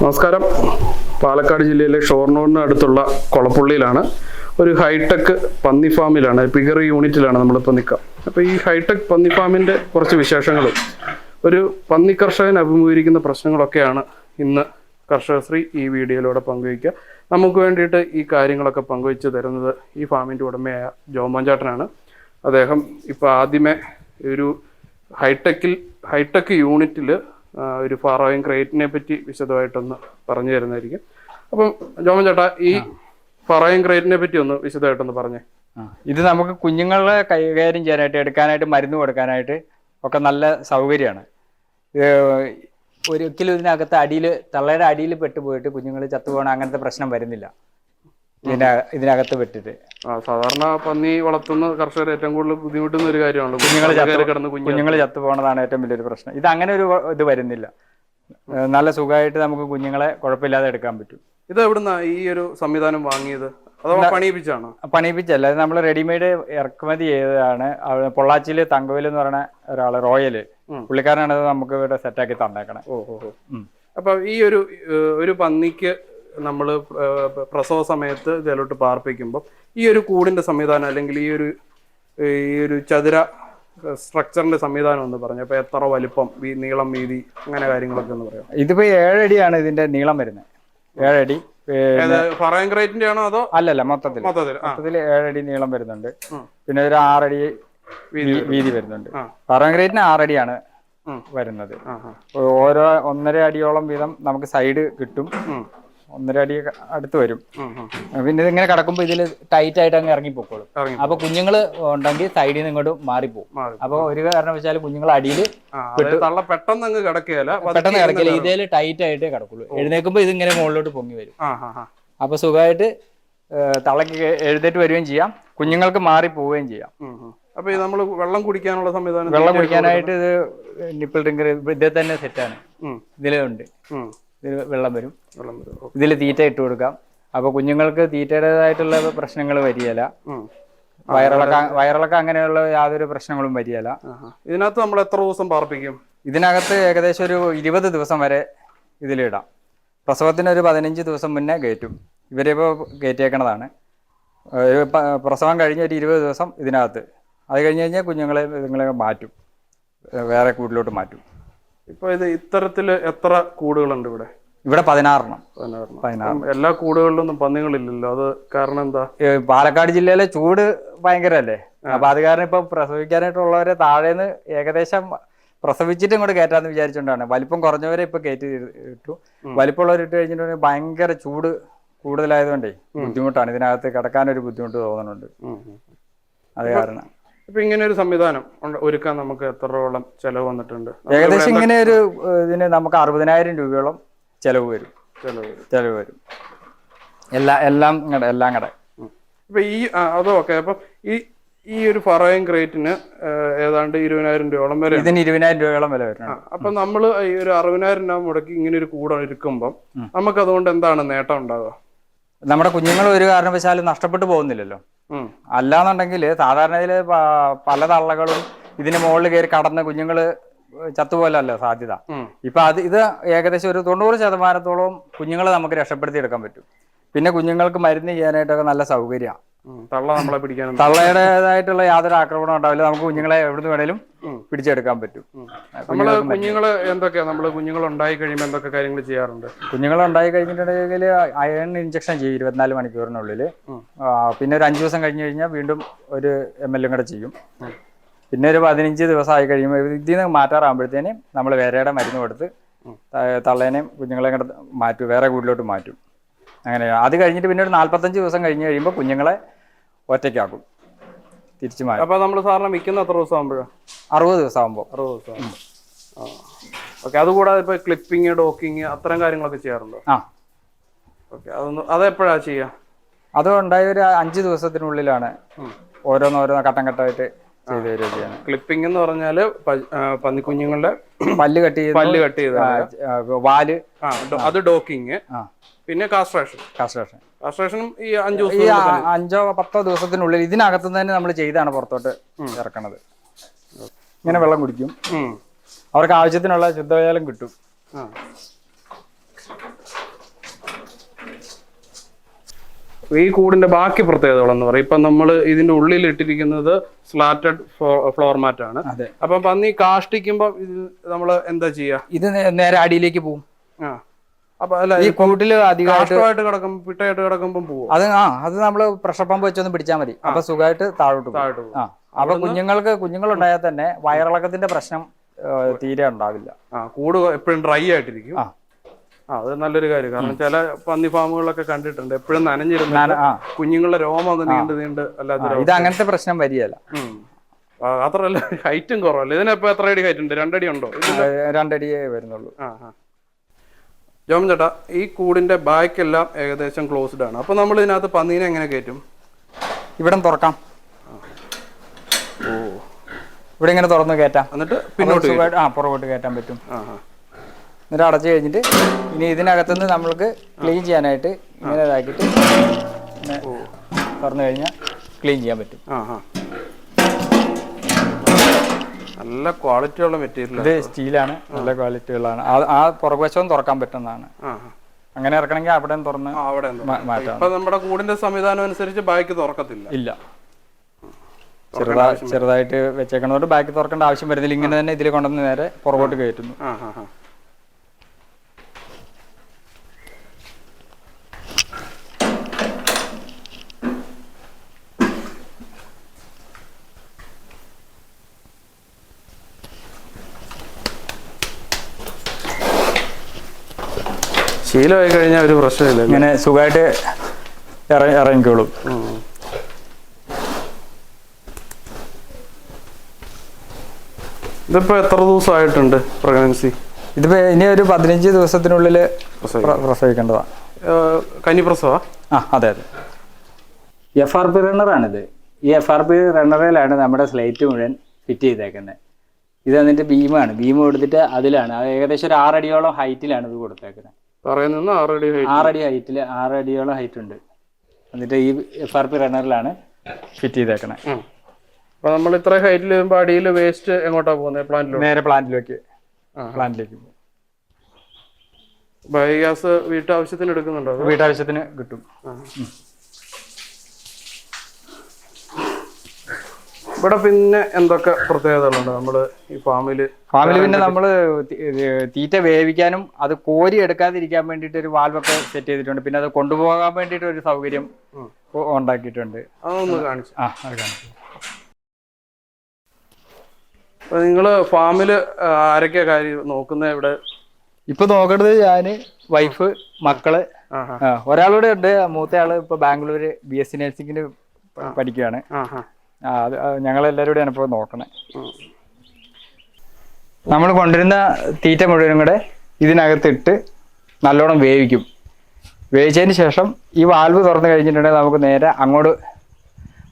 നമസ്കാരം. പാലക്കാട് ജില്ലയിലെ ഷോർണൂറിന് അടുത്തുള്ള കൊളപ്പുള്ളിയിലാണ്. ഒരു ഹൈടെക് പന്നി ഫാമിലാണ് പിഗറി യൂണിറ്റിലാണ് നമ്മളിപ്പോൾ നിൽക്കുക അപ്പോൾ ഈ ഹൈടെക് പന്നി ഫാമിന്റെ കുറച്ച് വിശേഷങ്ങളും. ഒരു പന്നി കർഷകൻ അഭിമുഖീകരിക്കുന്ന പ്രശ്നങ്ങളൊക്കെയാണ് ഇന്ന് കർഷകശ്രീ ഈ വീഡിയോയിലൂടെ പങ്കുവയ്ക്കുക നമുക്ക് വേണ്ടിയിട്ട് ഈ കാര്യങ്ങളൊക്കെ പങ്കുവച്ച് തരുന്നത് ഈ ഫാമിന്റെ ഉടമയായ ജോമോഞ്ചാട്ടനാണ് ചേട്ടനാണ് അദ്ദേഹം ഇപ്പോൾ ആദ്യമേ ഒരു ഹൈടെക്കിൽ ഹൈടെക് യൂണിറ്റിൽ ഒരു ഫാറോയും ക്രേറ്റിനെ പറ്റി വിശദമായിട്ടൊന്ന് പറഞ്ഞു തരുന്നതായിരിക്കും. അപ്പം ജോമൻ ചേട്ടാ ഈ ഫറോയും ക്രേറ്റിനെ പറ്റി ഒന്ന് വിശദമായിട്ടൊന്ന് പറഞ്ഞേ. ഇത് നമുക്ക് കുഞ്ഞുങ്ങളെ കൈകാര്യം ചെയ്യാനായിട്ട് എടുക്കാനായിട്ട് മരുന്ന് കൊടുക്കാനായിട്ട് ഒക്കെ നല്ല സൗകര്യമാണ്. ഒരിക്കലും ഇതിനകത്ത് അടിയിൽ തള്ളയുടെ അടിയിൽ പെട്ടുപോയിട്ട് കുഞ്ഞുങ്ങൾ ചത്തുപോകണം അങ്ങനത്തെ പ്രശ്നം വരുന്നില്ല. ഇതിന ഇതിനകത്ത് പെട്ടിട്ട്. ആ സാധാരണ പന്നി വളർത്തുന്ന കർഷകർ ഏറ്റവും കൂടുതൽ ബുദ്ധിമുട്ടുന്ന ഒരു കാര്യമാണല്ലോ കുഞ്ഞുങ്ങൾ കുഞ്ഞുങ്ങൾ ചത്തു പോകുന്നതാണ് കിടന്ന് ഏറ്റവും വലിയൊരു പ്രശ്നം. ഇത് അങ്ങനെ ഒരു ഇത് വരുന്നില്ല. നല്ല സുഖമായിട്ട് നമുക്ക് കുഞ്ഞുങ്ങളെ കുഴപ്പമില്ലാതെ എടുക്കാൻ പറ്റും. ഇത് എവിടുന്ന ഈ ഒരു സംവിധാനം വാങ്ങിയത്? അഥവാ പണിയിപ്പിച്ചാണോ? പണിയിപ്പിച്ചല്ല. അത് നമ്മൾ റെഡിമെയ്ഡ് ഇറക്കുമതി ചെയ്തതാണ്. പൊള്ളാച്ചിയിൽ പൊള്ളാച്ചിയിൽ തങ്കവേൽ എന്ന് പറയുന്ന ഒരാൾ റോയൽ. പുള്ളിക്കാരനാണ് നമുക്ക് ഇവിടെ സെറ്റാക്കി തന്നേക്കണേ. ഓ ഓ ഓ. അപ്പൊ ഈ ഒരു ഒരു പന്നിക്ക് നമ്മൾ പ്രസവ സമയത്ത് ഇതിലോട്ട് പാർപ്പിക്കുമ്പോൾ ഈ ഒരു കൂടിന്റെ സംവിധാനം അല്ലെങ്കിൽ ഈ ഒരു ഈ ഒരു ചതുര സ്ട്രക്ചറിന്റെ സംവിധാനം എന്ന് പറഞ്ഞു? അപ്പൊ എത്ര വലിപ്പം ഈ നീളം വീതി അങ്ങനെ കാര്യങ്ങളൊക്കെ എന്ന് പറയാം? ഇതിപ്പോ ഏഴടിയാണ് ഇതിന്റെ നീളം വരുന്നത്. ഏഴടി ക്രേറ്റിന്റെ ആണോ അതോ? അല്ലല്ല മൊത്തത്തിൽ മൊത്തത്തിൽ ഏഴടി നീളം വരുന്നുണ്ട്. പിന്നെ ഒരു ആറടി വീതി വരുന്നുണ്ട്. പറവൻഗ്രേറ്റിന് ആറടിയാണ്. വരുന്നത്. ഓരോ ഒന്നര അടിയോളം വീതം നമുക്ക് സൈഡ് കിട്ടും. ഒന്നര അടി അടുത്ത് വരും. പിന്നെ ഇതിങ്ങനെ കിടക്കുമ്പോൾ ഇതിൽ ടൈറ്റ് ആയിട്ട് അങ്ങ് ഇറങ്ങിപ്പോക്കോളും. ഇറങ്ങി അപ്പൊ കുഞ്ഞുങ്ങൾ ഉണ്ടെങ്കിൽ സൈഡിൽ നിന്ന് ഇങ്ങോട്ട് മാറിപ്പോകും. പോകും അപ്പൊ ഒരു കാരണം വെച്ചാൽ കുഞ്ഞുങ്ങൾ അടിയിൽ പെട്ടെന്ന് അങ്ങ് കിടക്കുകയല്ല പെട്ടെന്ന് കിടക്കില്ല ഇതേൽ ടൈറ്റ് ആയിട്ടേ കിടക്കുള്ളൂ. എഴുന്നേൽക്കുമ്പോൾ ഇങ്ങനെ മുകളിലോട്ട് പൊങ്ങി വരും. അപ്പൊ സുഖമായിട്ട് തളക്ക് എഴുതേറ്റ് എഴുന്നേറ്റ് വരികയും ചെയ്യാം. കുഞ്ഞുങ്ങൾക്ക് മാറി പോവുകയും ചെയ്യാം. അപ്പൊ നമ്മൾ നമ്മൾ വെള്ളം കുടിക്കാനുള്ള സംവിധാനം വെള്ളം കുടിക്കാനായിട്ട് ഇത് നിപ്പിൾ ഡ്രിങ്കർ ഇതേ തന്നെ സെറ്റാണ് ഇതിലുണ്ട്. ഇതിൽ വെള്ളം വരും. വെള്ളം വരും. ഇതിൽ തീറ്റ ഇട്ട് കൊടുക്കാം. അപ്പൊ കുഞ്ഞുങ്ങൾക്ക് തീറ്റയുടേതായിട്ടുള്ള പ്രശ്നങ്ങൾ വരികയില്ല. വയറിളക്കം വയറിളക്കം അങ്ങനെയുള്ള യാതൊരു പ്രശ്നങ്ങളും വരികയില്ല. ഇതിനകത്ത് നമ്മൾ എത്ര ദിവസം പാർപ്പിക്കും? ഇതിനകത്ത് ഏകദേശം ഒരു ഇരുപത് ദിവസം വരെ ഇതിലിടാം പ്രസവത്തിന് ഒരു പതിനഞ്ച് ദിവസം മുന്നേ കയറ്റും. ഇവരിപ്പോൾ കയറ്റിയേക്കണതാണ്. പ്രസവം കഴിഞ്ഞ ഒരു ഇരുപത് ദിവസം ഇതിനകത്ത്. അത് കഴിഞ്ഞ് കഴിഞ്ഞാൽ കുഞ്ഞുങ്ങളെ ഇതുങ്ങളെ മാറ്റും. വേറെ കൂട്ടിലോട്ട് മാറ്റും. ഇപ്പൊ ഇത് ഇത്തരത്തിൽ എത്ര കൂടുകളുണ്ട് ഇവിടെ? ഇവിടെ പതിനാറെണ്ണം. പതിനാറ്. എല്ലാ കൂടുകളിലൊന്നും പന്നികളില്ലല്ലോ. അത് കാരണം എന്താ? പാലക്കാട് ജില്ലയിലെ ചൂട് ഭയങ്കരല്ലേ? അപ്പൊ അത് കാരണം ഇപ്പൊ പ്രസവിക്കാനായിട്ടുള്ളവരെ താഴേന്ന് ഏകദേശം പ്രസവിച്ചിട്ട് ഇങ്ങോട്ട് കയറ്റാന്ന് വിചാരിച്ചുകൊണ്ടാണ് വലിപ്പം കുറഞ്ഞവരെ ഇപ്പൊ കയറ്റി ഇട്ടു. വലിപ്പമുള്ളവർ ഇട്ട് കഴിഞ്ഞിട്ടുണ്ടെങ്കിൽ ഭയങ്കര ചൂട് കൂടുതലായതുകൊണ്ടേ ബുദ്ധിമുട്ടാണ്. ഇതിനകത്ത് കിടക്കാൻ ഒരു ബുദ്ധിമുട്ട് തോന്നുന്നുണ്ട്. അത് കാരണം. ഇപ്പൊ ഇങ്ങനെ ഒരു സംവിധാനം ഒരുക്കാൻ നമുക്ക് എത്രയോളം ചെലവ് വന്നിട്ടുണ്ട്. ഏകദേശം ഇങ്ങനെ ഒരു ഇതിന് നമുക്ക് അറുപതിനായിരം രൂപയോളം ചെലവ് വരും. ചെലവ് ചെലവ് വരും. എല്ലാ എല്ലാം എല്ലാം കട. ഇപ്പൊ ഈ ആ, ഓക്കെ. അപ്പൊ ഈ ഈ ഒരു ഫറോയും ക്രേറ്റിന് ഏതാണ്ട് ഇരുപതിനായിരം രൂപയോളം വരെ ഇതിന് ഇരുപതിനായിരം രൂപയോളം വില വരും അപ്പൊ നമ്മൾ ഈ ഒരു അറുപതിനായിരം രൂപ മുടക്കി ഇങ്ങനെ ഒരു കൂടെ ഇരിക്കുമ്പോൾ നമുക്ക് അതുകൊണ്ട് എന്താണ് നേട്ടം ഉണ്ടാവുക? നമ്മുടെ കുഞ്ഞുങ്ങൾ ഒരു കാരണവശാലും നഷ്ടപ്പെട്ടു പോകുന്നില്ലല്ലോ. അല്ലാന്നുണ്ടെങ്കിൽ സാധാരണ ഇതിൽ പല തള്ളകളും ഇതിന് മുകളിൽ കയറി കടന്ന് കുഞ്ഞുങ്ങൾ ചത്തുപോലല്ലോ സാധ്യത. ഇപ്പൊ അത് ഇത് ഏകദേശം ഒരു തൊണ്ണൂറ് ശതമാനത്തോളം കുഞ്ഞുങ്ങളെ നമുക്ക് രക്ഷപ്പെടുത്തി എടുക്കാൻ പറ്റും പിന്നെ കുഞ്ഞുങ്ങൾക്ക് മരുന്ന് ചെയ്യാനായിട്ടൊക്കെ നല്ല സൗകര്യമാണ്. തള്ള നമ്മളെ പിടിക്കാൻ തള്ളയുടേതായിട്ടുള്ള യാതൊരു ആക്രമണം ഉണ്ടാവില്ല. നമുക്ക് കുഞ്ഞുങ്ങളെ എവിടുന്ന് വേണേലും പിടിച്ചെടുക്കാൻ പറ്റും. നമ്മൾ കുഞ്ഞുങ്ങൾ എന്തൊക്കെയാ? നമ്മൾ കുഞ്ഞുങ്ങൾ ഉണ്ടായി കഴിയുമ്പോൾ എന്തൊക്കെ കാര്യങ്ങൾ ചെയ്യാറുണ്ട്? കുഞ്ഞുങ്ങൾ ഉണ്ടായി കഴിഞ്ഞിട്ടുണ്ടെങ്കിൽ അയൺ ഇഞ്ചക്ഷൻ ചെയ്യും ഇരുപത്തിനാല് മണിക്കൂറിനുള്ളിൽ പിന്നെ ഒരു അഞ്ചു ദിവസം കഴിഞ്ഞു കഴിഞ്ഞാൽ വീണ്ടും ഒരു എം എൽ കൂടെ ചെയ്യും. പിന്നെ ഒരു പതിനഞ്ച് ദിവസം ആയി കഴിയുമ്പോൾ ഇതിൽ നിന്ന് മാറ്റാറാകുമ്പോഴത്തേനും നമ്മൾ വേറെയുടെ മരുന്ന് കൊടുത്ത് തള്ളേനെയും കുഞ്ഞുങ്ങളെയും കൂടെ മാറ്റും. വേറെ കൂടിലോട്ട് മാറ്റും. അങ്ങനെയാണ് അത് കഴിഞ്ഞിട്ട് പിന്നെ ഒരു നാൽപ്പത്തഞ്ച് ദിവസം കഴിഞ്ഞ് കഴിയുമ്പോൾ കുഞ്ഞുങ്ങളെ ഒറ്റയ്ക്കാക്കും. തിരിച്ചു മാറി. അപ്പോൾ നമ്മൾ സാറിന് വിൽക്കുന്ന എത്ര ദിവസം ആകുമ്പോഴാണ് അറുപത് ദിവസം ആകുമ്പോൾ അറുപത് ദിവസം. ആ. ഓക്കെ അതുകൂടാതെ ഇപ്പോൾ ക്ലിപ്പിംഗ് ഡോക്കിങ് അത്തരം കാര്യങ്ങളൊക്കെ ചെയ്യാറുണ്ടോ? ആ. ഓക്കെ അതൊന്ന് അതെപ്പോഴാണ് ചെയ്യുക അത് ഉണ്ടായ ഒരു അഞ്ച് ദിവസത്തിനുള്ളിലാണ്. ഓരോന്നോരോ ഘട്ടം ഘട്ടമായിട്ട് ചെയ്തു ക്ലിപ്പിംഗ് എന്ന് പറഞ്ഞാൽ പന്നിക്കുഞ്ഞുങ്ങളുടെ പല്ല് കട്ട് ചെയ്ത് പല്ല് കട്ട് ചെയ്ത വാൽ. അത് ഡോക്കിങ്. പിന്നെ കാസ്ട്രേഷൻ. കാസ്ട്രേഷൻ. കാസ്ട്രേഷനും ഈ അഞ്ചു ദിവസം അഞ്ചോ പത്തോ ദിവസത്തിനുള്ളിൽ ഇതിനകത്ത് തന്നെ നമ്മൾ ചെയ്താണ് പുറത്തോട്ട് ഇറക്കണത്. ഇങ്ങനെ വെള്ളം കുടിക്കും. അവർക്ക് ആവശ്യത്തിനുള്ള ശുദ്ധജലം കിട്ടും. ഈ കൂടിന്റെ ബാക്കി പ്രത്യേകതകളെന്ന് പറയും. ഇപ്പം നമ്മൾ ഇതിന്റെ ഉള്ളിൽ ഇട്ടിരിക്കുന്നത് സ്ലാറ്റഡ് ഫ്ലോർ മാറ്റ് ആണ്. അപ്പൊ പന്നി കാഷ്ടിക്കുമ്പോൾ ഇത് നമ്മൾ എന്താ ചെയ്യുക ഇത് നേരെ അടിയിലേക്ക് പോകും ആ. അപ്പൊ അല്ല ഈ കൂട്ടിൽ അധികമായിട്ട് കിടക്കുമ്പോൾ പിട്ടയായിട്ട് കിടക്കുമ്പോൾ പോകും അത് ആ അത് നമ്മൾ പ്രഷർ പമ്പ് വെച്ചൊന്ന് പിടിച്ചാൽ മതി. അപ്പൊ സുഖമായിട്ട് താഴോട്ട് താഴോട്ട് പോകും ആ. അപ്പൊ കുഞ്ഞുങ്ങൾക്ക് കുഞ്ഞുങ്ങളുണ്ടായാൽ തന്നെ വയറിളക്കത്തിന്റെ പ്രശ്നം തീരെ ഉണ്ടാവില്ല. ആ കൂട് എപ്പോഴും ഡ്രൈ ആയിട്ടിരിക്കും. അത് നല്ലൊരു കാര്യം. കാരണം ചില പന്നി ഫാമുകളിലൊക്കെ കണ്ടിട്ടുണ്ട്. എപ്പോഴും നനഞ്ഞിരുന്ന കുഞ്ഞുങ്ങളുടെ രോമം അത് നീണ്ട് നീണ്ട് അല്ലാതെ ഇത് അങ്ങനത്തെ പ്രശ്നം വരികയല്ല. അത്രല്ല ഹൈറ്റും കുറവല്ല. ഇതിനിപ്പോ എത്ര അടി ഹൈറ്റ് ഉണ്ട്? രണ്ടടി ഉണ്ടോ? രണ്ടടിയേ വരുന്നുള്ളൂ. ജോമൻ ചേട്ടാ ഈ കൂടിന്റെ ബാക്കെല്ലാം ഏകദേശം ക്ലോസ്ഡ് ആണ്. അപ്പൊ നമ്മൾ ഇതിനകത്ത് പന്നീനെ എങ്ങനെ കയറ്റും? ഇവിടെ തുറക്കാം. ഓ ഇവിടെ ഇങ്ങനെ തുറന്ന് കയറ്റാം. എന്നിട്ട് പിന്നോട്ട് ആ പുറകോട്ട് കയറ്റാൻ പറ്റും. ആ. എന്നിട്ട് അടച്ചു കഴിഞ്ഞിട്ട് ഇനി ഇതിനകത്തുനിന്ന് നമ്മൾക്ക് ക്ലീൻ ചെയ്യാനായിട്ട് ഇങ്ങനെ ഇതാക്കിയിട്ട് ഇങ്ങനെ തുറന്നു കഴിഞ്ഞാൽ ക്ലീൻ ചെയ്യാൻ പറ്റും. ആ ആ. നല്ല ക്വാളിറ്റി ഉള്ള മെറ്റീരിയൽ ഇത് സ്റ്റീലാണ് നല്ല ക്വാളിറ്റി ഉള്ളതാണ് ആ പുറകുവശവും തുറക്കാൻ പറ്റുന്നതാണ്. അങ്ങനെ ഇറക്കണമെങ്കിൽ അവിടെ തുറന്ന് അവിടെ എന്തോ. മാറ്റാം ഇപ്പൊ നമ്മുടെ കൂടിന്റെ സംവിധാനം അനുസരിച്ച് ബാക്ക് തുറക്കത്തില്ല. ഇല്ല. ചെറുതായിട്ട് വെച്ചേക്കണോട് ബാക്കി തുറക്കേണ്ട ആവശ്യം വരുന്നില്ല. ഇങ്ങനെ തന്നെ ഇതിൽ കൊണ്ടുവന്ന് നേരെ പുറകോട്ട് കയറ്റുന്നു. ശീലമായി കഴിഞ്ഞാൽ ഒരു പ്രശ്നമില്ല ഇങ്ങനെ സുഖമായിട്ട് ഇറങ്ങി ഇറങ്ങിക്കോളും. ഇതിപ്പോ എത്ര ദിവസമായിട്ടുണ്ട് പ്രഗ്നൻസി? ഇതിപ്പോ ഇനി ഒരു പതിനഞ്ച് ദിവസത്തിനുള്ളിൽ പ്രസവിക്കേണ്ടതാണ് കന്നിപ്രസവ? ആ അതെ അതെ. എഫ് ആർ പി റണ്ണറാണിത്. ഈ എഫ് ആർ പി റണ്ണറിലാണ് നമ്മുടെ സ്ലൈറ്റ് മുഴുവൻ ഫിറ്റ് ചെയ്തേക്കുന്നത് ഇത് എന്നിട്ട് ബീമാണ്. ബീം കൊടുത്തിട്ട് അതിലാണ്. അത് ഏകദേശം ഒരു ആറടിയോളം ഹൈറ്റിലാണ് ഇത് കൊടുത്തേക്കുന്നത് പറയുന്ന ആൾറെഡി ആറടി ഹൈറ്റിൽ ആറടിയോളം ഹൈറ്റ് ഉണ്ട്. എന്നിട്ട് ഈ എഫ് ആർ പി റണ്ണറിലാണ് ഫിറ്റ് ചെയ്തേക്കണേ അപ്പൊ നമ്മൾ ഇത്ര ഹൈറ്റിൽ വരുമ്പോ അടിയിൽ വേസ്റ്റ് എങ്ങോട്ടാ പോകുന്നത് പ്ലാന്റിലോട്ട് നേരെ പ്ലാന്റിലേക്ക്. പ്ലാന്റിലേക്ക് ബയോഗ്യാസ് വീട്ടാവശ്യത്തിന് എടുക്കുന്നുണ്ടോ? വീട്ടാവശ്യത്തിന് കിട്ടും. ഇവിടെ പിന്നെ എന്തൊക്കെ പ്രത്യേകതകളുണ്ട്? നമ്മൾ ഈ ഫാമിൽ ഫാമിൽ പിന്നെ നമ്മൾ തീറ്റ വേവിക്കാനും അത് കോരി എടുക്കാതിരിക്കാൻ വേണ്ടിട്ട് ഒരു വാൽവൊക്കെ സെറ്റ് ചെയ്തിട്ടുണ്ട്. പിന്നെ അത് കൊണ്ടുപോകാൻ വേണ്ടിട്ട് ഒരു സൗകര്യം ഉണ്ടാക്കിയിട്ടുണ്ട്. അതൊന്ന് കാണിച്ചു. ആ അത് കാണിച്ചു. നിങ്ങൾ നിങ്ങൾ ഫാമിൽ ആരൊക്കെയാ കാര്യം നോക്കുന്നത് ഇവിടെ? ഇപ്പൊ നോക്കേണ്ടത് ഞാൻ വൈഫ് മക്കൾ. ഒരാളൂടെ ഉണ്ട്. മൂത്തയാൾ ഇപ്പൊ ബാംഗ്ലൂര് ബി എസ് സി നഴ്സിംഗിന് പഠിക്കുകയാണ് ആ, അത് കൂടെയാണ് ഇപ്പോൾ നോക്കണേ. നമ്മൾ കൊണ്ടുവരുന്ന തീറ്റ മുഴുവനും കൂടെ ഇതിനകത്തിട്ട് നല്ലോണം വേവിക്കും. വേവിച്ചതിന് ശേഷം ഈ വാൽവ് തുറന്നു കഴിഞ്ഞിട്ടുണ്ടെങ്കിൽ നമുക്ക് നേരെ അങ്ങോട്ട്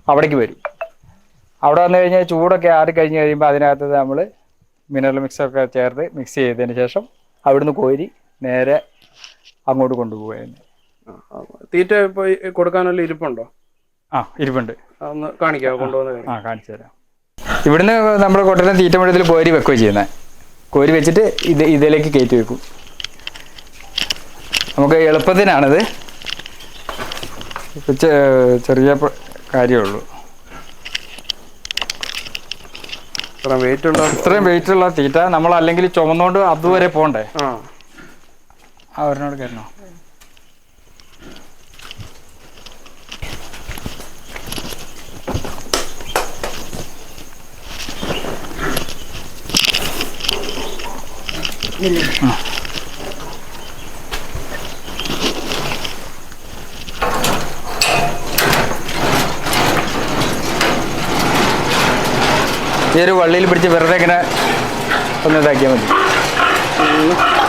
അവിടേക്ക് വരും. അവിടെ വന്നു കഴിഞ്ഞാൽ ചൂടൊക്കെ ആറി കഴിഞ്ഞ് കഴിയുമ്പോൾ അതിനകത്ത് നമ്മൾ മിനറൽ മിക്സൊക്കെ ചേർത്ത് മിക്സ് ചെയ്തതിന് ശേഷം അവിടുന്ന് കോരി നേരെ അങ്ങോട്ട് ആ. തീറ്റ പോയി ഈ കൊടുക്കാനുള്ള ഇരിപ്പുണ്ടോ? ആ ഇരിപ്പുണ്ട്. ഒന്ന് കൊണ്ടുവന്ന് ആ കാണിച്ചു തരാം. ഇവിടുന്ന് നമ്മുടെ കൊണ്ടുവരുന്ന തീറ്റ കോരി വെക്കുക ചെയ്യുന്നത് കോരി വെച്ചിട്ട് ഇത് ഇതിലേക്ക് കയറ്റി വെക്കും. നമുക്ക് എളുപ്പത്തിനാണിത്. ചെറിയ കാര്യമുള്ളൂ ഇത്ര വെയിറ്റ് ഉള്ള ഇത്രയും വെയിറ്റ് ഉള്ള തീറ്റ നമ്മൾ അല്ലെങ്കിൽ ചുമന്നുകൊണ്ട് അതുവരെ പോണ്ടേ? ആ. അവരിനോട് കയറണോ? ഈ ഒരു വള്ളിയിൽ പിടിച്ച് വെറുതെ ഇങ്ങനെ ഒന്ന് ഇതാക്കിയാൽ മതി.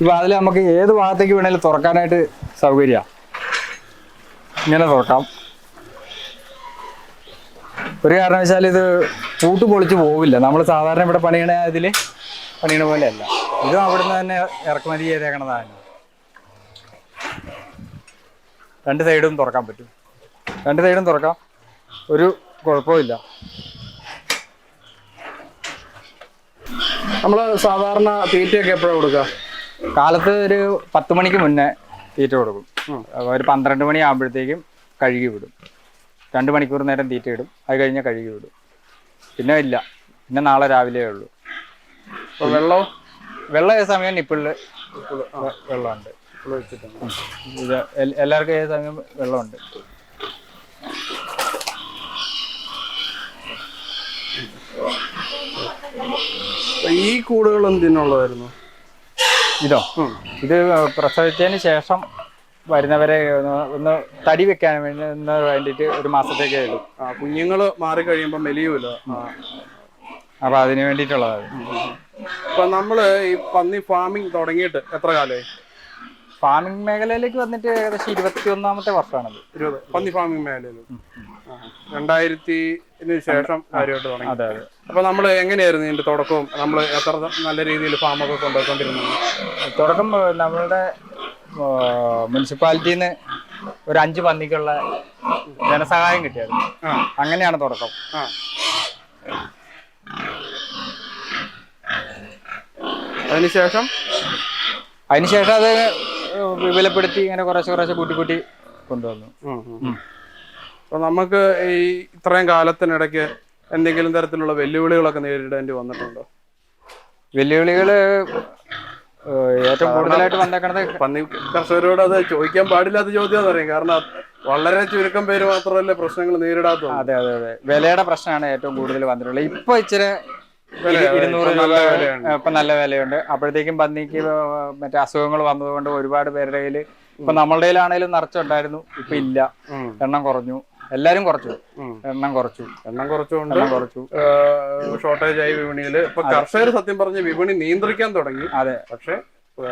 ഇപ്പൊ അതിൽ നമുക്ക് ഏത് ഭാഗത്തേക്ക് വേണേലും തുറക്കാനായിട്ട് സൗകര്യ. ഇങ്ങനെ തുറക്കാം. ഒരു കാരണം വെച്ചാൽ ഇത് പൂട്ട് പൊളിച്ച് പോവില്ല. നമ്മൾ സാധാരണ ഇവിടെ പണിയണ ഇതിൽ പണിയണ പോലെ അല്ല ഇതും അവിടുന്ന് തന്നെ ഇറക്കുമതി ചെയ്തേക്കണതാണ് രണ്ട് സൈഡും തുറക്കാൻ പറ്റും. രണ്ട് സൈഡും തുറക്കാം. ഒരു കുഴപ്പമില്ല നമ്മൾ സാധാരണ തീറ്റയൊക്കെ എപ്പോഴാണ് കൊടുക്കുക കാലത്ത് ഒരു പത്ത് മണിക്ക് മുന്നേ തീറ്റ കൊടുക്കും. ഒരു പന്ത്രണ്ട് മണി ആകുമ്പോഴത്തേക്കും കഴുകി വിടും. രണ്ട് മണിക്കൂർ നേരം തീറ്റ ഇടും. അത് കഴിഞ്ഞാൽ കഴുകി വിടും. പിന്നെ ഇല്ല. പിന്നെ നാളെ രാവിലെ ഉള്ളൂ. അപ്പോൾ വെള്ളം വെള്ളം ഏത് സമയം നിപ്പിളിൽ? വെള്ളമുണ്ട്. ഇത് എല്ലാവർക്കും ഏത് സമയം വെള്ളമുണ്ട്? ഈ കൂടുകൾ എന്തിനുള്ളതായിരുന്നു? ഇതോ? ഇത് പ്രസവിച്ചതിന് ശേഷം വരുന്നവരെ ഒന്ന് തടി വെക്കാൻ വേണ്ടി ഒന്ന് വേണ്ടിയിട്ട് ഒരു മാസത്തേക്ക് ഇടും കുഞ്ഞുങ്ങൾ മാറി കഴിയുമ്പോൾ മെലിയുമല്ലോ ആ. അപ്പൊ അതിന് വേണ്ടിയിട്ടുള്ളതാണ്. അപ്പൊ നമ്മൾ ഈ പന്നി ഫാമിംഗ് തുടങ്ങിയിട്ട് എത്ര കാലമായി ഫാമിംഗ് മേഖലയിലേക്ക് വന്നിട്ട് ഏകദേശം ഇരുപത്തി ഒന്നാമത്തെ വർഷമാണത് പന്നി ഫാമിംഗ് മേഖലയിൽ രണ്ടായിരത്തിന് ശേഷം കാര്യമായിട്ട് തുടങ്ങി. അതെ അതെ. അപ്പൊ നമ്മൾ എങ്ങനെയായിരുന്നു ഇതിന്റെ തുടക്കവും? നമ്മൾ എത്ര നല്ല രീതിയിൽ ഫാമൊക്കെ കൊണ്ടുപോയിക്കൊണ്ടിരുന്നു? തുടക്കം നമ്മളുടെ മുനിസിപ്പാലിറ്റിയിൽ നിന്ന് ഒരു അഞ്ച് പന്നിക്കുള്ള ധനസഹായം കിട്ടിയായിരുന്നു. അങ്ങനെയാണ് തുടക്കം. അതിനുശേഷം അതിനുശേഷം അത് വിപുലപ്പെടുത്തി ഇങ്ങനെ കുറേശ്ശെ കുറേശ്ശെ കൂട്ടി കൂട്ടി കൊണ്ടുവന്നു. അപ്പൊ നമുക്ക് ഈ ഇത്രയും കാലത്തിനിടയ്ക്ക് എന്തെങ്കിലും തരത്തിലുള്ള വെല്ലുവിളികളൊക്കെ നേരിടേണ്ടി വന്നിട്ടുണ്ടോ? വെല്ലുവിളികൾ ഏറ്റവും കൂടുതലായിട്ട് വന്നേക്കണത് പന്നി കർഷകരോട് അത് ചോദിക്കാൻ പാടില്ലാത്ത ചോദ്യം അറിയാം കാരണം വളരെ ചുരുക്കം പേര് മാത്രമല്ലേ പ്രശ്നങ്ങൾ നേരിടാത്ത അതെ അതെ അതെ. വിലയുടെ പ്രശ്നമാണ് ഏറ്റവും കൂടുതൽ വന്നിട്ടുള്ളത്. ഇപ്പൊ ഇച്ചിരി ഇരുന്നൂറ് രൂപ. ഇപ്പൊ നല്ല വിലയുണ്ട്. അപ്പോഴത്തേക്കും പന്നിക്ക് മറ്റേ അസുഖങ്ങൾ വന്നതുകൊണ്ട് ഒരുപാട് പേരുടെ കയ്യിൽ ഇപ്പൊ നമ്മളുടെ കയ്യിലാണേലും നിറച്ചുണ്ടായിരുന്നു. ഇപ്പൊ ഇല്ല. എണ്ണം കുറഞ്ഞു. എല്ലാരും കുറച്ചു. എണ്ണം കുറച്ചു. എണ്ണം കുറച്ചുകൊണ്ട് കുറച്ചു. ഷോർട്ടേജ് ആയി വിപണിയിൽ. ഇപ്പൊ കർഷകർ സത്യം പറഞ്ഞ് വിപണി നിയന്ത്രിക്കാൻ തുടങ്ങി. അതെ. പക്ഷെ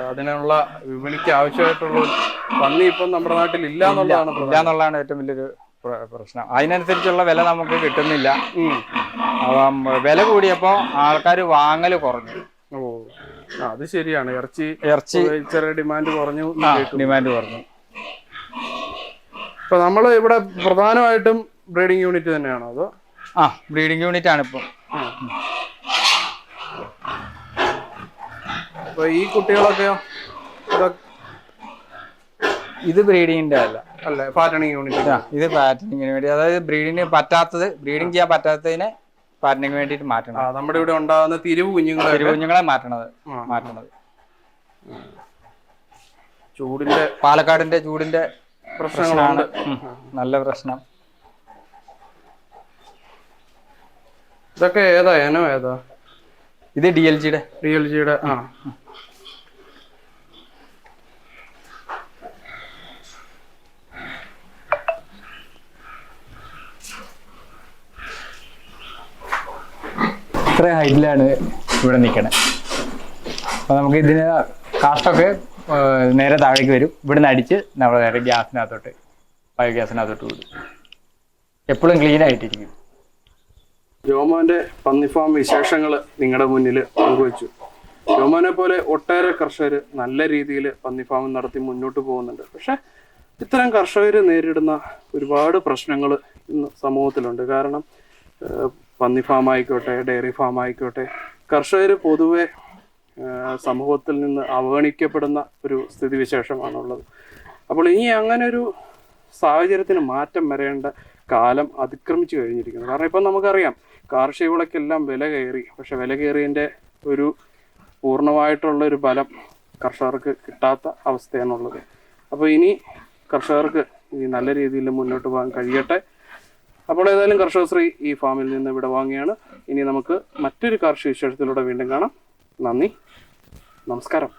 അതിനുള്ള വിപണിക്ക് ആവശ്യമായിട്ടുള്ള പന്നി ഇപ്പം നമ്മുടെ നാട്ടിൽ ഇല്ല എന്നുള്ളതാണ് ഇല്ല എന്നുള്ളതാണ് ഏറ്റവും വലിയൊരു പ്ര- പ്രശ്നം. അതിനനുസരിച്ചുള്ള വില നമുക്ക് കിട്ടുന്നില്ല. വില കൂടിയപ്പോ ആൾക്കാർ വാങ്ങൽ കുറഞ്ഞു. ഓ. അത് ശരിയാണ്. ഇറച്ചി ഇറച്ചി ചെറിയ ഡിമാൻഡ് കുറഞ്ഞു ഡിമാൻഡ് കുറഞ്ഞു. ഇപ്പൊ നമ്മൾ ഇവിടെ പ്രധാനമായിട്ടും ബ്രീഡിംഗ് യൂണിറ്റ് തന്നെയാണോ അതോ? ആ ബ്രീഡിംഗ് യൂണിറ്റ് ആണ് ഇപ്പൊ. അപ്പൊ ഈ കുട്ടികളൊക്കെയോ? ഇതൊ- ബ്രീഡിങ്ങിന്റെ അല്ല. അല്ലെ പാറ്റണിങ് യൂണിറ്റ്. ഇത് പാറ്റണിങ്ങിന് വേണ്ടി അതായത് ബ്രീഡിങ്ങിന് പറ്റാത്തത് ബ്രീഡിങ് ചെയ്യാൻ പറ്റാത്തതിനെ പാറ്റണിങ് വേണ്ടിയിട്ട് മാറ്റണം. നമ്മുടെ ഇവിടെ ഉണ്ടാകുന്ന തിരിവ് കുഞ്ഞുങ്ങളെ തിരിവ് കുഞ്ഞുങ്ങളെ മാറ്റണത് മാറ്റണത്. ചൂടിന്റെ പാലക്കാടിന്റെ ചൂടിന്റെ പ്രശ്നങ്ങളുണ്ട്. ഉം, നല്ല പ്രശ്നം. ഇതൊക്കെ ഏതാ? ഏനോ ഏതാ? ഇത് ഡി എൽ ജിയുടെ ഡി എൽ ജിയുടെ ആ. ഇത്ര ഹൈറ്റിലാണ് ഇവിടെ നിൽക്കണേ അപ്പം നമുക്ക് ഇതിന് കാസ്റ്റൊക്കെ നേരെ താഴേക്ക് വരും. ഇവിടുന്ന് അടിച്ച് നമ്മൾ നേരെ ഗ്യാസിനകത്തോട്ട് ബയോഗ്യാസിനകത്തോട്ട് വിടും. എപ്പോഴും ക്ലീൻ ആയിട്ടിരിക്കും. ജോമോന്റെ പന്നി ഫാം വിശേഷങ്ങൾ നിങ്ങളുടെ മുന്നിൽ പങ്കുവച്ചു. ജോമോനെ പോലെ ഒട്ടേറെ കർഷകർ നല്ല രീതിയിൽ പന്നി ഫാം നടത്തി മുന്നോട്ട് പോകുന്നുണ്ട്. പക്ഷെ ഇത്തരം കർഷകർ നേരിടുന്ന ഒരുപാട് പ്രശ്നങ്ങൾ ഇന്ന് സമൂഹത്തിലുണ്ട്. കാരണം പന്നി ഫാം ആയിക്കോട്ടെ ഡയറി ഫാം ആയിക്കോട്ടെ കർഷകർ പൊതുവെ സമൂഹത്തിൽ നിന്ന് അവഗണിക്കപ്പെടുന്ന ഒരു സ്ഥിതിവിശേഷമാണുള്ളത്. അപ്പോൾ ഇനി അങ്ങനെ ഒരു സാഹചര്യത്തിന് മാറ്റം വരേണ്ട കാലം അതിക്രമിച്ചു കഴിഞ്ഞിരിക്കുന്നു. കാരണം ഇപ്പം നമുക്കറിയാം കാർഷിക വിളക്കെല്ലാം വില കയറി. പക്ഷെ വില കയറിയതിന്റെ ഒരു പൂർണമായിട്ടുള്ള ഒരു ഫലം കർഷകർക്ക് കിട്ടാത്ത അവസ്ഥയാണുള്ളത്. അപ്പോൾ ഇനി കർഷകർക്ക് ഈ നല്ല രീതിയിൽ മുന്നോട്ട് പോകാൻ കഴിയട്ടെ. അപ്പോൾ ഏതായാലും കർഷകശ്രീ ഈ ഫാമിൽ നിന്ന് ഇവിടെ വാങ്ങിയാണ് ഇനി നമുക്ക് മറ്റൊരു കാർഷിക വിശേഷത്തിലൂടെ വീണ്ടും കാണാം. നന്ദി. നമസ്കാരം